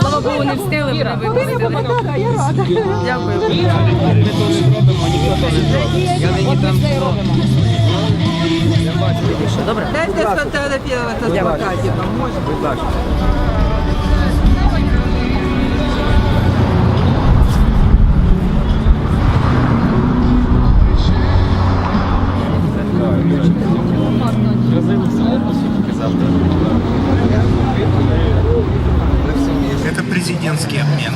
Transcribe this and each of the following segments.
Слава Богу, не встигли мене випустити. Я рада. Дякую. Ми то не ніхто то не зробить. Я нині там Я бачу, Добре. Дайте сфотографироваться с плакатиком. Будь ласка. Это президентский обмен.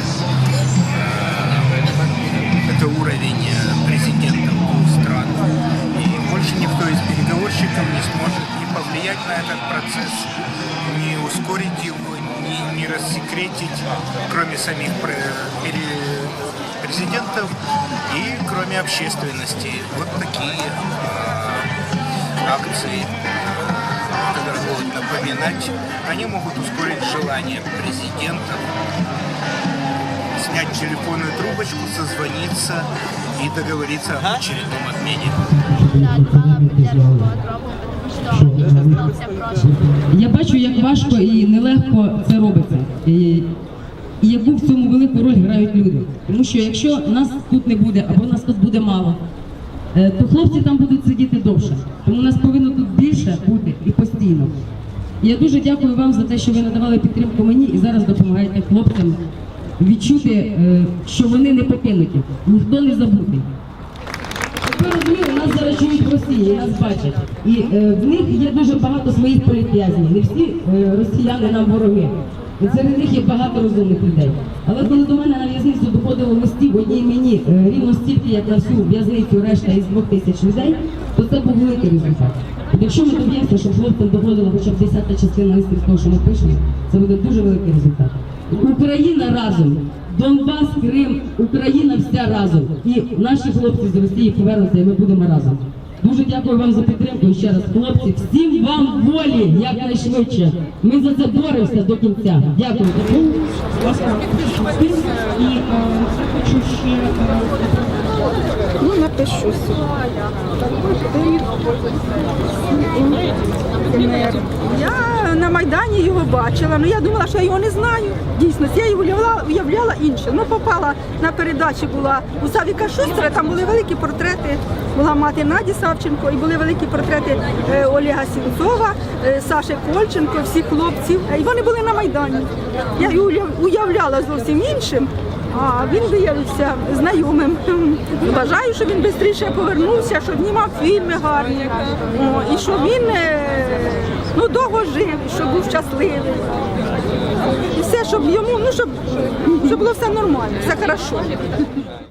Это уровень президентов двух стран. И больше никто из переговорщиков не сможет ни повлиять на этот процесс, ни ускорить его, ни, ни рассекретить, кроме самих президентов и кроме общественности. Вот такие э, акции которые будут напоминать, они могут ускорить желание президента снять телефонную трубочку, созвониться и договориться об очередном обмене. Я бачу, як важко і нелегко це робиться. І, і яку в цьому велику роль грають люди. Тому що якщо нас тут не буде, або нас тут буде мало, е, то хлопці там будуть сидіти довше. Тому нас повинно тут більше бути і постійно. І я дуже дякую вам за те, що ви надавали підтримку мені і зараз допомагаєте хлопцям відчути, е, що вони не покинуті, ніхто не забутий. Тепер ви розуміли, нас зараз чують в Росії, нас бачать. І е, в них є дуже багато своїх політв'язнів. Не всі е, росіяни нам вороги. І серед них є багато розумних людей. Але коли до мене на в'язницю доходило листів одній мені е, рівно стільки, як на всю в'язницю решта із двох тисяч людей, то це був великий результат. От якщо ми доб'ємося, щоб хлопцям доходила хоча б десята частина листів того, що ми пишемо, це буде дуже великий результат. Україна разом. Донбас, Крим, Україна вся разом. І наші хлопці з Росії повернуться, і ми будемо разом. Дуже дякую вам за підтримку. Ще раз, хлопці, всім вам волі якнайшвидше. Ми за це боремося до кінця. Дякую. І хочу ще Ну, напишу Я на Майдані його бачила, але я думала, що я його не знаю. Дійсно, я його уявляла, уявляла інше. Ну, попала на передачі, була у Савіка Шустера, там були великі портрети, була мати Наді Савченко, і були великі портрети е, Олега Сінцова, е, Саші Кольченко, всіх хлопців. І вони були на Майдані. Я його уявляла зовсім іншим. А він виявився знайомим. Бажаю, щоб він швидше повернувся, щоб знімав фільми гарні. О, і щоб він е, ну, довго жив, щоб був щасливий. І все, щоб йому, ну щоб, щоб було все нормально, все хорошо.